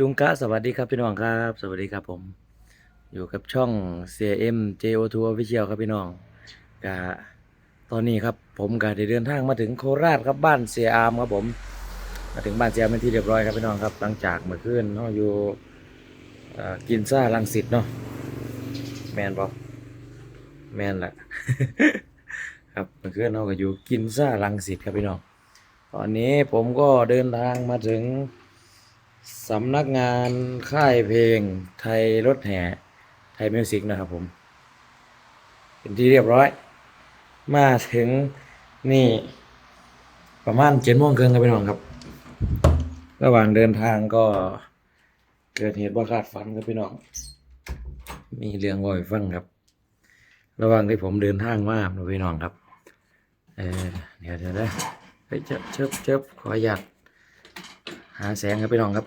จุงกะสวัสดีครับพี่น้องครับ สวัสดีครับผม อยู่กับช่อง CM JO2 Official ครับพี่น้องกะตอนนี้ครับผมก็ได้เดินทางมาถึงโคราชครับบ้านเสียอามครับผม มาถึงบ้านเสียอามเป็นที่เรียบร้อยครับพี่น้องครับ หลังจากเมื่อคืนเราอยู่กินซ่าลังสิตเนาะแมนบอแมนแหละครับเมื่อคืนเราก็อยู่กินซ่าลังสิตครับพี่น้อง ตอนนี้ผมก็เดินทางมาถึง สำนักงานค่ายเพลงไทยรถแห่ไทยมิวสิกนะครับผม เป็นที่เรียบร้อย มาถึงนี่ ประมาณเจ็ดโมงครึ่งครับพี่น้องครับ ระหว่างเดินทางก็เกิดเหตุว่าคาดฝันครับพี่น้อง มีเรื่องวอยฟังครับ ระหว่างที่ผมเดินทางมาครับพี่น้องครับ เออเดี๋ยวเดี๋ยวนะเฮ้ยเชิบเชิบเชิบขออยาก หาแสงครับพี่น้องครับ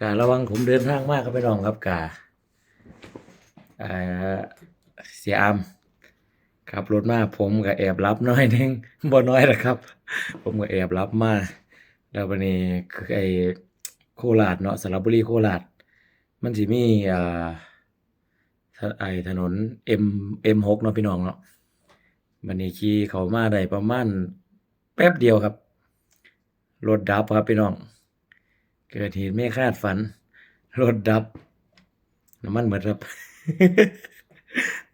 การะวังผมเดินทางมากครับพี่น้องครับกาเสียอามขับรถมาผมก็แอบรับน้อยนึงบ่น้อยหรอกครับ ผมก็แอบรับมาแล้ววันนี้คือไอ้โคราชเนาะสระบุรีโคราชมันสิมีอ่าไอถนน M M6 เนาะพี่น้องเนาะวันนี้ขี่เขามาได้ประมาณแป๊บเดียวครับรถดับครับพี่น้อง เกิดเหตุไม่คาดฝัน รถดับ น้ำมันหมดครับ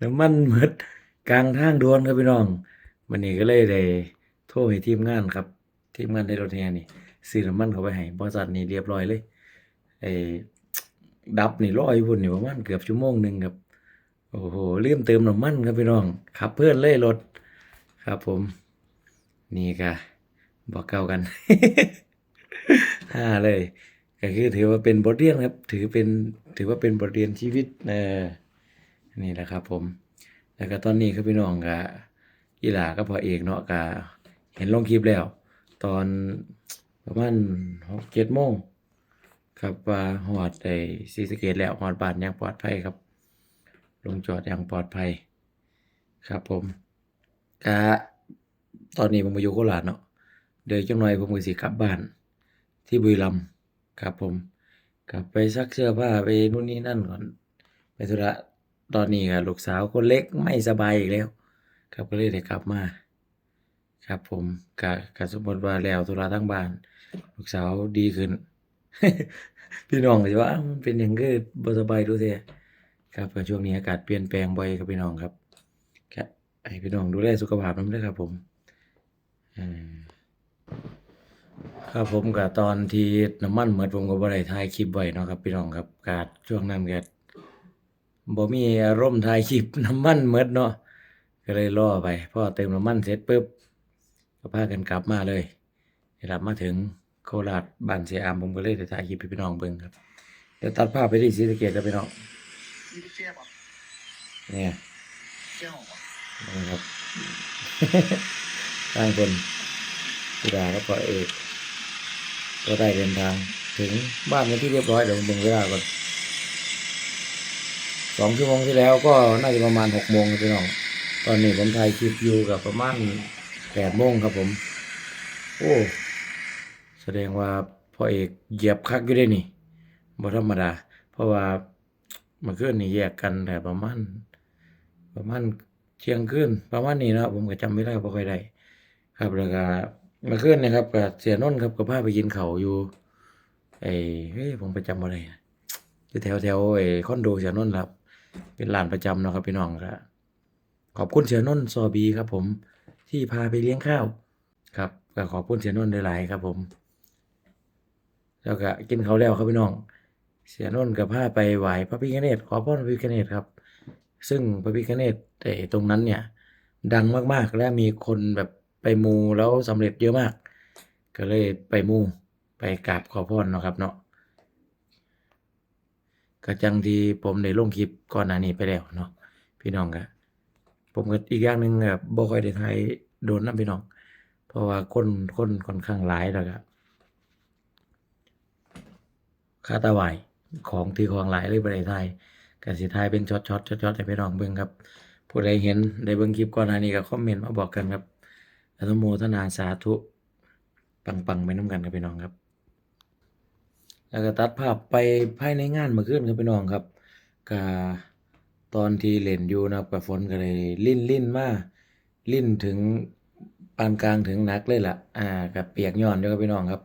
น้ำมันหมดกลางทางด่วนครับพี่น้องวันนี้ก็เลยได้โทรให้ทีมงานครับ ทีมงานในรถแห่นี่ซื้อน้ำมันเข้าไปให้บริษัทนี่เรียบร้อยเลยไอ้ดับนี่รออยพุ่นนี่ประมาณเกือบชั่วโมงหนึ่งครับ โอ้โหลืมเติมน้ำมันครับพี่น้องขับเพื่อนเลยรถ ครับผม นี่ก็บอกเก่ากัน ฮ่าเลย ก็คือถือว่าเป็นบทเรียนครับ ถือเป็นถือว่าเป็นบทเรียนชีวิตเออนี่แหละครับ ผม แล้วก็ตอนนี้ครับพี่น้องก็อีหลาก็พอเอกเนาะก็เห็นลงคลิปแล้ว ตอนประมาณหกเจ็ดโมงครับว่าหอดไอ้ซีสเกตแล้วหอดบานอย่างปลอดภัยครับ ลงจอดอย่างปลอดภัย ครับผมก็ตอนนี้ผมมาอยู่โคราชเนาะเดี๋ยวจังหน่อยผมก็สิกลับบ้าน ที่บุรีรัมย์ครับผมกลับไปซักเสื้อผ้าไปนู่นนี่นั่นก่อน ไปธุระตอนนี้กับลูกสาวคนเล็กไม่สบายอีกแล้ว ครับก็เลยได้กลับมา ครับผมกะกะสมมติว่าแล้วธุระทั้งบ้าน ลูกสาวดีขึ้น พี่น้องก็จะว่าอ้าวมันเป็นอย่างก็บสบายดูเถอะครับช่วงนี้อากาศเปลี่ยนแปลงบ่อยครับพี่น้องครับครับให้พี่น้องดูแลสุขภาพน้ำด้วยครับผมอืม ครับผมกับตอนที่น้ำมันเหมือนผมก็บบริถ่ายคลิปไว้นะครับพี่น้องครับการช่วงนั้นกัดบ่มีอารมณ์ถ่ายคลิปน้ำมันเหมือนเนาะก็เลยล่อไปพอเต็มน้ำมันเสร็จปุ๊บก็พากันกลับมาเลยกลับมาถึงโคราชบ้านเสียอามผมก็เลยถ่ายคลิปพี่น้องเบิ่งครับเดี๋ยวตัดภาพไปที่ศรีสะเกดจะพี่น้องเนี่ยนะครับต่างคนกีฬาแล้วก็เอก ก็ได้เดินทาง ถึงบ้านเป็นที่เรียบร้อยเดี๋ยวผมเบ่งเวลาก่อนสองชั่วโมงที่แล้วก็น่าจะประมาณหกโมงพี่น้องตอนนี้ผมถ่ายคลิปอยู่กับประมาณแปดโมงครับผม โอ้แสดงว่าพ่อเอกเหยียบคักอยู่ได้นี่บ่ธรรมดา เพราะว่าเมื่อคืนนี่แยกกันแต่ประมาณประมาณเที่ยงคืนประมาณนี้นะผมก็จำไม่ได้บ่ค่อยได้ ครับแล้วก็ มื่อคืนนะครับก็เสียนนท์ครับก็พาไปกินเขาอยู่ไอ้เฮ้ยผมไปจำบ่ได้นะอยู่แถวแถวไอ้คอนโดเสียนนท์ครับ เป็นร้านประจำนะครับพี่น้องครับขอบคุณเสียนนท์ซอบีครับ ผมที่พาไปเลี้ยงข้าว ครับก็ขอบคุณเสียนนท์หลายๆครับ ผม แล้วก็กินเขาแล้วครับพี่น้อง เสียนนท์ก็พาไปไหว้พระพิฆเนศขอพรพระพิฆเนศครับ ซึ่งพระพิฆเนศแต่ตรงนั้นเนี่ย ดังมากๆและมีคนแบบ ไปมูแล้วสำเร็จเยอะมาก ก็เลยไปมูไปกราบขอพรเนาะครับเนาะก็จังที่ผมได้ลงคลิปก่อนหน้านี้ไปแล้วเนาะพี่น้องก็ผมก็อีกอย่างหนึ่งแบบบ่ค่อยได้ถ่ายโดนนะพี่น้อง เพราะว่าคนคนค่อนข้างหลายแล้วก็ค่าตาไหวของที่ของหลายเลยบ่ได้ถ่ายกสิถ่ายเป็นช็อตๆช็อตๆให้พี่น้องเบิ่งครับผู้ใดเห็นได้เบิ่งคลิปก่อนหน้านี้ก็คอมเมนต์มาบอกกันครับ อนุโมทนาสาธุ ปังๆไปน้ำกันครับพี่น้องครับ แล้วก็ตัดภาพไปภายในงานมื่อคืนครับพี่น้องครับก็ตอนที่เล่นอยู่นะครับกับฝนก็เลยลิ่นลิ่นมาลิ่นถึงปานกลางถึงหนักเลยล่ะ อ่ากับเปียกย้อนด้อครับพี่น้องครับ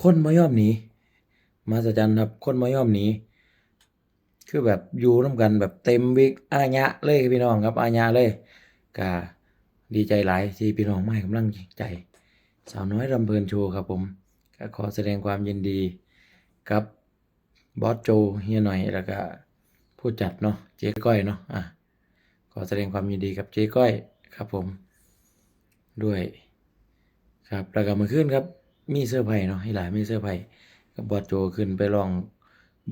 คนบ่ยอมหนีมาสจันครับ คนบ่ยอมหนีคือแบบอยู่นํกันแบบเต็มวิกอาญะเลยครับพี่น้องครับอาญะเลยก็ ดีใจหลายที่พี่น้องมาให้กำลังใจ สาวน้อยรำเพลินโชว์ครับผมก็ขอแสดงความยินดีกับบอสโจเฮียหน่อยแล้วก็ผู้จัดเนาะเจ๊ก้อยเนาะอะขอแสดงความยินดีกับเจ๊ก้อยครับผม ด้วย ครับแล้วก็มื่อคืนครับ มีเสื้อร์ไผ่เนาะให้หลายมีเสื้อร์ไผ่กับบอสโจขึ้นไปร้อง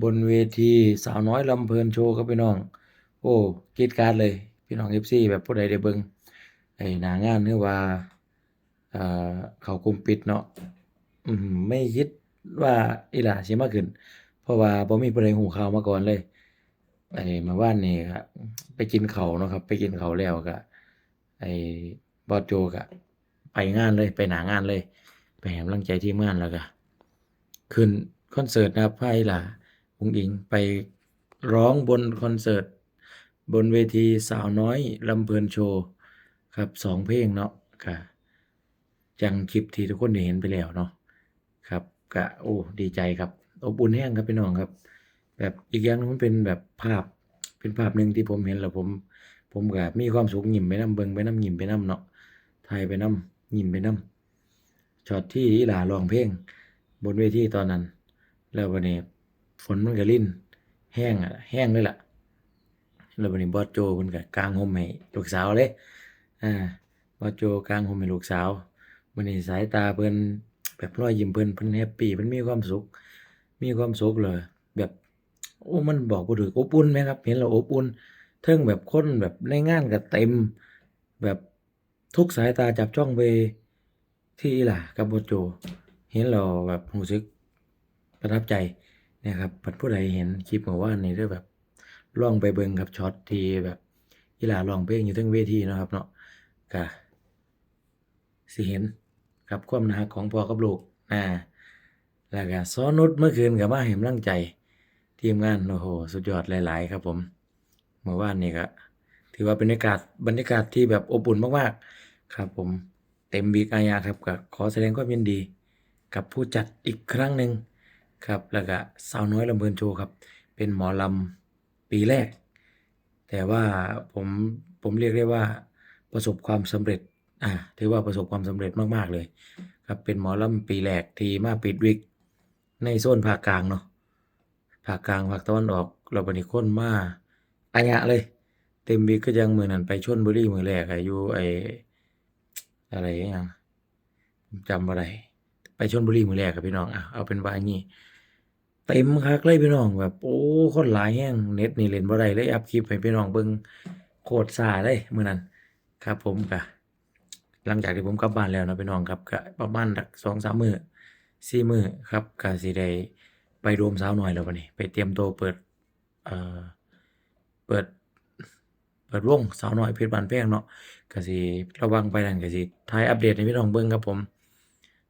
บนเวทีสาวน้อยลำเพลินโชว์ครับพี่น้อง โอ้กีดการเลย พี่น้อง FC แบบผู้ใดได้เบิ่ง ไอ้หนางานคือว่าอ่าเขากลุ่มปิดเนาะอืมไม่คิดว่าอีหลาสิมาขึ้น เพราะว่าบ่มีผู้ใดฮู้ข่าวมาก่อนเลยไอ้เมื่านนี่ก็ไปกินเขาเนาะครับ ไปกินเขาแล้วก็ไอ้บอสโจก็ไปงานเลยไปหนางานเลย ไปให้กำลังใจทีมงานแล้วก็ขึ้นคอนเสิร์ตนะครับพาอีหลาอุ๋งอิงไปร้องบนคอนเสิร์ต บนเวทีสาวน้อยลำเพลินโชว์ ครับสองเพลงเนาะก็จังคลิปที่ทุกคนได้เห็นไปแล้วเนาะครับก็โอ้ดีใจครับอบอุ่นแห้งครับพี่น้องครับ แบบอีกอย่างนึงมันเป็นแบบภาพเป็นภาพหนึ่งที่ผมเห็นแล้วผม ผมก็มีความสุขยิ้มไปน้ำเบิงไปน้ำยิ้มไปน้ำเนาะถ่ายไปน้ำยิ้มไปน้ำช็อตที่อีหลาร้องเพลง บนเวทีตอนนั้น แล้ววันนี้ฝนมันก็ลิ่นแห้งอะแห้งเลยล่ะแล้ววันนี้บอสโจเพิ่นก็กางห่มให้ลูกสาวเลย อ่าบอสโจกางห่มให้ลูกสาวมันนี่สายตาเพิ่นแบบรอยยิ้มเพิ่นเพิ่นแฮปปี้เพิ่นมีความสุข มีความสุขเลยแบบโอ้มันบอกบ่ถูกอบอุ่นไหมครับ เห็นแล้วอบอุ่นเทิงแบบคนแบบในงานก็เต็ม แบบทุกสายตาจับจ้องไปที่ล่ากับบอสโจ เห็นแล้วแบบรู้สึกประทับใจนะครับเพิ่นผู้ใดเห็นคลิปเมื่อวานนี้เด้อแบบล่องไปเบิงครับช็อตที่แบบอีหล่าร้องเพลงอยู่เทิงเวทีนะครับเนาะ ก็สิเห็นกับความน่าของพ่อกับลูกอ่าแล้วก็ซ้อนุชเมื่อคืนก็มาให้กำลังใจ ทีมงานโอ้โหสุดยอดหลาย ๆ ครับผมเมื่อวานนี้ก็ถือว่าเป็นบรรยากาศบรรยากาศที่แบบอบอุ่นมากๆ ครับผมเต็มบีกอายาครับก็ขอแสดงความยินดี กับผู้จัดอีกครั้งหนึ่งครับแล้วก็สาวน้อยลำเพลินโชว์ครับ เป็นหมอลำปีแรก แต่ว่าผมผมเรียกได้ว่า ประสบความสำเร็จอ่าถือว่าประสบความสำเร็จมากๆเลยครับเป็นหมอลำปีแรกที่มาปิดวิก ในโซนภาคกลางเนาะภาคกลางภาคตะวันออกเราบัดนี้คนมาอายะเลย เต็มวิกก็ยังมือนั้นไปชลบุรีมือแรกอะอยูไออะไรอหยังจำบ่ได้ไปชลบุรีมือแรกอะพี่น้องอะเอาเป็นว่างี้เต็มคักเลยพี่น้องแบบโอ้คนหลายแฮงเน็ตนี่เล่นบ่ได้เลยอัพคลิปให้พี่น้องเบิ่งโคตรซาเลยมือนั้น ครับผมก็หลังจากที่ผมกลับบ้านแล้วนะพี่น้องครับก็ประมาณสัก2-3มื้อ4มื้อครับก็สิได้ไปรวมสาวหน้อยแล้วบัดนี้ ไปเตรียมตัวเปิดเอ่อเปิด เปิดวงสาวหน้อยเพชรบ้านแพงเนาะก็สิระวังไปนั่นก็สิถ่ายอัปเดตให้พี่น้องเบิ่งครับผม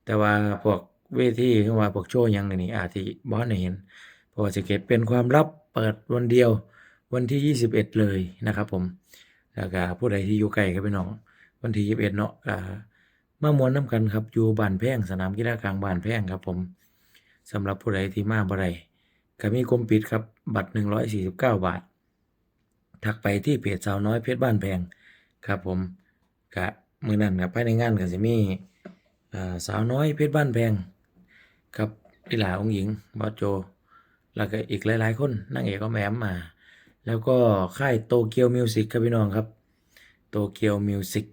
แต่ว่าพวกเวทีหรือว่าพวกโชว์ยังนี่อาจสิบ่ทันได้เห็นเพราะว่าจะเก็บเป็นความลับเปิดวันเดียววันที่ 21 เลยนะครับผม แล้วก็ผู้ใดที่อยู่ใกล้ครับพี่น้อง วันที่21เนาะก็มาม่วนนำกันครับอยู่บ้านแพงสนามกีฬากลางบ้านแพงครับ ผมสำหรับผู้ใดที่มาบ่ได้ก็มีกลมปิดครับบัตร149บาท ทักไปที่เพจสาวน้อยเพชรบ้านแพงครับผมก็มื้อนั้นก็ภายในงานก็สิมีสาวน้อยเพชรบ้านแพงกับอีลาองค์หญิงบอโจ แล้วก็อีกหลาย ๆ คนนางเอกก็แหมมา แล้วก็ค่ายโตเกียวมิวสิกครับพี่น้องครับ โตเกียวมิวสิก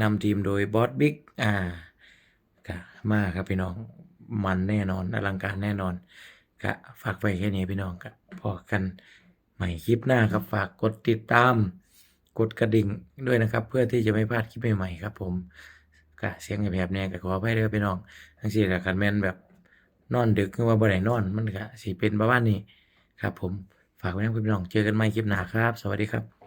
นำทีมโดยบอสบิ๊กอ่าก็มากครับพี่น้อง มันแน่นอนอลังการแน่นอนก็ฝากไว้แค่นี้พี่น้องก็พอกันใหม่คลิปหน้าครับฝากกดติดตาม กดกระดิ่งด้วยนะครับ เพื่อที่จะไม่พลาดคลิปใหม่ๆครับ ผมก็เสียงแบบนี้ก็ขออภัยเด้อพี่น้อง ทั้งสี่ละคันแมนแบบนอนดึกหรือว่าบ่ได้นอนมันก็สิเป็นประมาณนี้ครับผม ฝากไว้นะพี่น้อง เจอกันใหม่คลิปหน้าครับ สวัสดีครับ